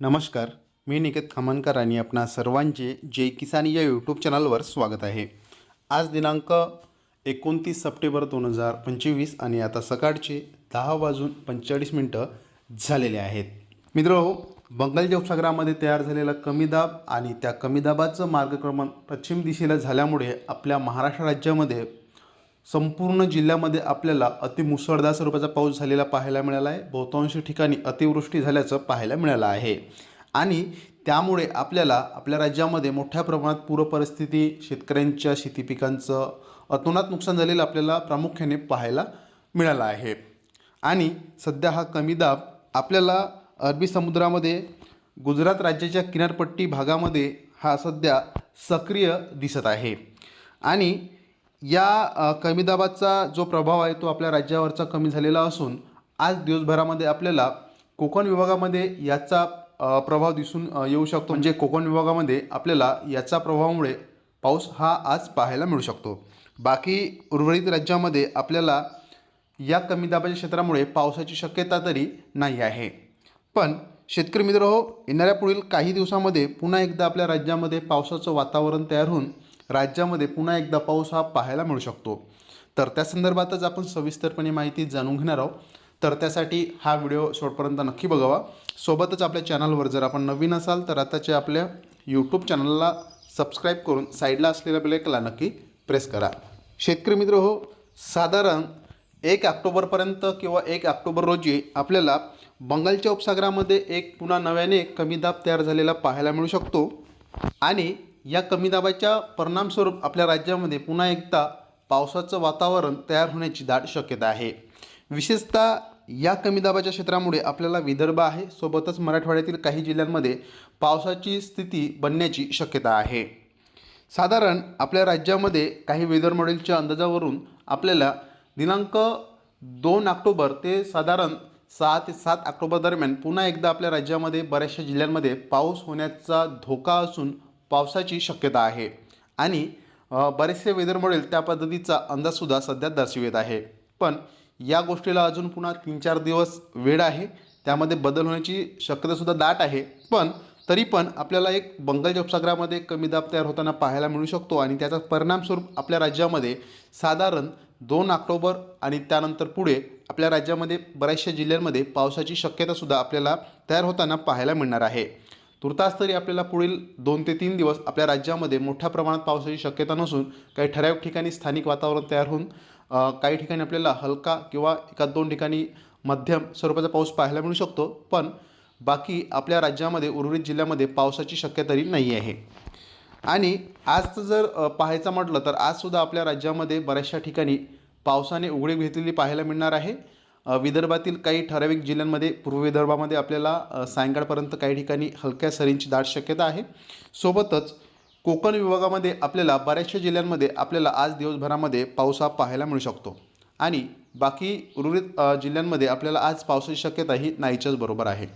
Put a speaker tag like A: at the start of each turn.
A: नमस्कार मी निकेत खामनकर आणि आपणा सर्वांचे जय किसान या यूट्यूब चॅनलवर स्वागत आहे. आज दिनांक एकोणतीस सप्टेंबर दोन हजार पंचवीस आणि आता सकाळचे दहा वाजून पंचेचाळीस मिनटं झालेले आहेत. मित्र हो, बंगालच्या उपसागरामध्ये तयार झालेला कमी दाब आणि त्या कमी दाबाचं मार्गक्रमण पश्चिम दिशेला झाल्यामुळे आपल्या महाराष्ट्र राज्यामध्ये संपूर्ण जिल्ह्यामध्ये आपल्याला अतिमुसळधार स्वरूपाचा पाऊस झालेला पाहायला मिळाला आहे. बहुतांश ठिकाणी अतिवृष्टी झाल्याचं पाहायला मिळालं आहे. आणि त्यामुळे आपल्याला आपल्या राज्यामध्ये मोठ्या प्रमाणात पूरपरिस्थिती शेतकऱ्यांच्या शेती पिकांचं अतोनात नुकसान झालेलं आपल्याला प्रामुख्याने पाहायला मिळालं आहे. आणि सध्या हा कमी दाब आपल्याला अरबी समुद्रामध्ये गुजरात राज्याच्या किनारपट्टी भागामध्ये हा सध्या सक्रिय दिसत आहे. आणि या कमी दाबाचा जो प्रभाव आहे तो आपल्या राज्यावरचा कमी झालेला असून आज दिवसभरामध्ये आपल्याला कोकण विभागामध्ये याचा प्रभाव दिसून येऊ शकतो. म्हणजे कोकण विभागामध्ये आपल्याला याचा प्रभावामुळे पाऊस हा आज पाहायला मिळू शकतो. बाकी उर्वरित राज्यामध्ये आपल्याला या कमी दाबाच्या क्षेत्रामुळे पावसाची शक्यता तरी नाही आहे. पण शेतकरी मित्र हो येणाऱ्या पुढील काही दिवसामध्ये पुन्हा एकदा आपल्या राज्यामध्ये पावसाचं वातावरण तयार होऊन राज्यामध्ये पुन्हा एकदा पाऊस हा पाहायला मिळू शकतो. तर त्या संदर्भातच आपण सविस्तरपणे माहिती जाणून घेणार आहोत. तर त्यासाठी हा व्हिडिओ शेवटपर्यंत नक्की बघावा. सोबतच आपल्या चॅनलवर जर आपण नवीन असाल तर आताच्या आपल्या यूट्यूब चॅनलला सबस्क्राईब करून साईडला असलेल्या बेलेकला नक्की प्रेस करा. शेतकरी मित्र हो साधारण एक ऑक्टोबरपर्यंत किंवा एक ऑक्टोबर रोजी आपल्याला बंगालच्या उपसागरामध्ये एक पुन्हा नव्याने कमी दाब तयार झालेला पाहायला मिळू शकतो. आणि या कमी दाबाच्या परिणामस्वरूप आपल्या राज्यामध्ये पुन्हा एकदा पावसाचं वातावरण तयार होण्याची दाट शक्यता आहे. विशेषतः या कमी दाबाच्या क्षेत्रामुळे आपल्याला विदर्भ आहे. सोबतच मराठवाड्यातील काही जिल्ह्यांमध्ये पावसाची स्थिती बनण्याची शक्यता आहे. साधारण आपल्या राज्यामध्ये काही वेदर मॉडेलच्या अंदाजावरून आपल्याला दिनांक दोन ऑक्टोबर ते साधारण सहा ते सात ऑक्टोबर दरम्यान पुन्हा एकदा आपल्या राज्यामध्ये बऱ्याचशा जिल्ह्यांमध्ये पाऊस होण्याचा धोका असून पावसाची शक्यता आहे. आणि बरेचसे वेदर मॉडेल त्या पद्धतीचा अंदाजसुद्धा सध्या दर्शवित आहे. पण या गोष्टीला अजून पुन्हा तीन चार दिवस वेळ आहे. त्यामध्ये बदल होण्याची शक्यतासुद्धा दाट आहे. पण तरी पण आपल्याला एक बंगालच्या उपसागरामध्ये कमी दाब तयार होताना पाहायला मिळू शकतो आणि त्याचा परिणामस्वरूप आपल्या राज्यामध्ये साधारण दोन ऑक्टोबर आणि त्यानंतर पुढे आपल्या राज्यामध्ये बऱ्याचशा जिल्ह्यांमध्ये पावसाची शक्यतासुद्धा आपल्याला तयार होताना पाहायला मिळणार आहे. तुर्तास तरी आपल्याला पुढील दोन ते तीन दिवस आपल्या राज्यामध्ये मोठ्या प्रमाणात पावसाची शक्यता नसून काही ठराविक ठिकाणी स्थानिक वातावरण तयार होऊन काही ठिकाणी आपल्याला हलका किंवा एका दोन ठिकाणी मध्यम स्वरूपाचा पाऊस पाहायला मिळू शकतो. पण बाकी आपल्या राज्यामध्ये उर्वरित जिल्ह्यामध्ये पावसाची शक्यता तरी नाही आहे. आणि आजचं जर पाहायचं म्हटलं तर आजसुद्धा आपल्या राज्यामध्ये बऱ्याचशा ठिकाणी पावसाने उघडीप घेतलेली पाहायला मिळणार आहे. विदर्भातील काही ठराविक जिल्ह्यांमध्ये पूर्व विदर्भामध्ये आपल्याला सायंकाळपर्यंत काही ठिकाणी हलक्या सरींची दाट शक्यता आहे. सोबतच कोकण विभागामध्ये आपल्याला बऱ्याचशा जिल्ह्यांमध्ये आपल्याला आज दिवसभरामध्ये पाऊस हा पाहायला मिळू शकतो. आणि बाकी उर्वरित जिल्ह्यांमध्ये आपल्याला आज पावसाची शक्यता ही नाहीच्याच बरोबर आहे.